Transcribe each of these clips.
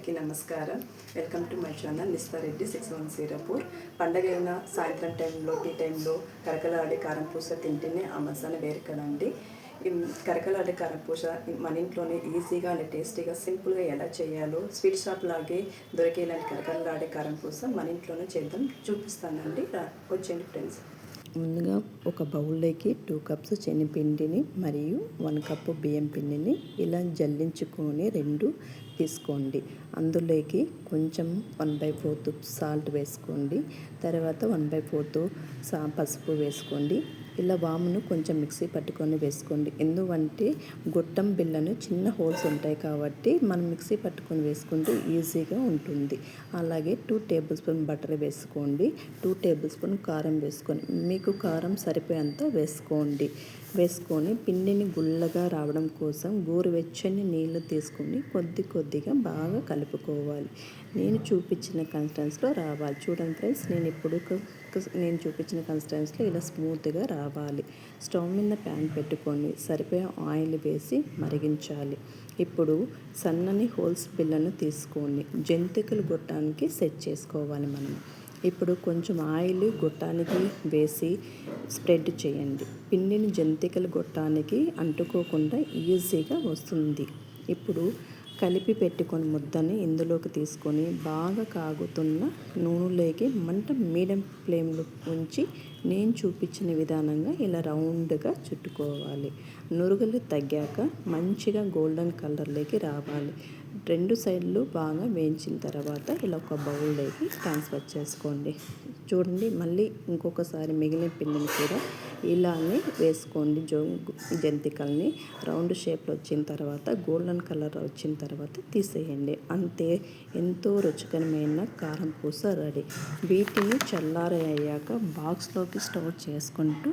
అందరికీ నమస్కారం. Welcome to my channel నిస్తారెడ్డి సిక్స్ వన్ జీరోపూర్ పండగ అయిన సాయంత్రం టైంలో టీ టైంలో కరకలాడే కారం పూస తింటేనే ఆ మసాలా వేరు కదండి. కరకలాడే కారం పూస మన ఇంట్లోనే ఈజీగా అండ్ టేస్టీగా సింపుల్గా ఎలా చేయాలో స్వీట్ షాప్ లాగే దొరికే ఇలాంటి కరకలాడే కారం పూస మన ఇంట్లోనే చేద్దాం. చూపిస్తానండి. వచ్చేయండి ఫ్రెండ్స్ ముందుగా ఒక బౌల్లోకి టూ కప్స్ శనగపిండిని మరియు వన్ కప్పు బియ్యం పిండిని ఇలా జల్లించుకొని రెండు తీసుకోండి. అందులోకి కొంచెం వన్ బై ఫోర్త్ సాల్ట్ వేసుకోండి. తర్వాత వన్ బై ఫోర్త్ సా పసుపు వేసుకోండి. ఇలా వామును కొంచెం మిక్సీ పట్టుకొని వేసుకోండి. ఎందుకంటే గొట్టం బిళ్ళను చిన్న హోల్స్ ఉంటాయి కాబట్టి మనం మిక్సీ పట్టుకొని వేసుకుంటే ఈజీగా ఉంటుంది. అలాగే టూ టేబుల్ స్పూన్ బటర్ వేసుకోండి. టూ టేబుల్ స్పూన్ కారం వేసుకొని మీకు కారం సరిపోయేంత వేసుకోండి. వేసుకొని పిండిని గుల్లగా రావడం కోసం గోరువెచ్చని నీళ్ళు తీసుకొని కొద్ది కొద్దిగా బాగా కలుపుకోవాలి. నేను చూపించిన కన్స్టెన్స్లో రావాలి. చూడండి ఫ్రెండ్స్ నేను ఇప్పుడు నేను చూపించిన కన్స్టెన్స్లో ఇలా స్మూత్గా రావాలి. స్టవ్ మీద ప్యాన్ పెట్టుకొని సరిపోయే ఆయిల్ వేసి మరిగించాలి. ఇప్పుడు సన్నని హోల్స్ బిళ్ళను తీసుకొని జంతికలు గొట్టానికి సెట్ చేసుకోవాలి మనం. ఇప్పుడు కొంచెం ఆయిల్ గొట్టానికి వేసి స్ప్రెడ్ చేయండి. పిండిని జంతికలు గొట్టానికి అంటుకోకుండా ఈజీగా వస్తుంది. ఇప్పుడు కలిపి పెట్టుకొని ముద్దని ఇందులోకి తీసుకొని బాగా కాగుతున్న నూనెలోకి మంట మీడియం ఫ్లేమ్లో ఉంచి నేను చూపించిన విధానంగా ఇలా రౌండ్గా చుట్టుకోవాలి. నురుగులు తగ్గాక మంచిగా గోల్డెన్ కలర్లోకి రావాలి. రెండు సైడ్లు బాగా వేయించిన తర్వాత ఇలా ఒక బౌల్లోకి ట్రాన్స్ఫర్ చేసుకోండి. చూడండి మళ్ళీ ఇంకొకసారి మిగిలిన పిండిని కూడా ఇలానే వేసుకోండి. జో జంతికల్ని రౌండ్ షేప్లో వచ్చిన తర్వాత గోల్డెన్ కలర్ వచ్చిన తర్వాత తీసేయండి. అంతే ఎంతో రుచికరమైన కారం పూస రెడీ. వీటిని చల్లారయ్యాక బాక్స్లోకి స్టోర్ చేసుకుంటూ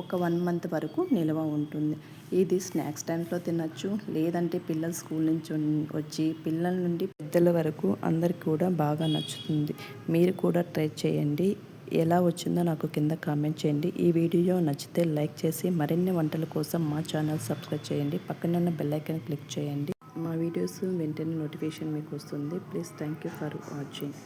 ఒక వన్ మంత్ వరకు నిల్వ ఉంటుంది. ఇది స్నాక్స్ టైంలో తినచ్చు. లేదంటే పిల్లలు స్కూల్ నుంచి వచ్చి పిల్లల నుండి పెద్దల వరకు అందరికి కూడా బాగా నచ్చుతుంది. మీరు కూడా ట్రై చేయండి. ఎలా వచ్చిందో నాకు కింద కామెంట్ చేయండి. ఈ వీడియో నచ్చితే లైక్ చేసి మరిన్ని వంటల కోసం మా ఛానల్ సబ్స్క్రైబ్ చేయండి. పక్కన ఉన్న క్లిక్ చేయండి. మా వీడియోస్ వెంటనే నోటిఫికేషన్ మీకు వస్తుంది. Please thank you for watching.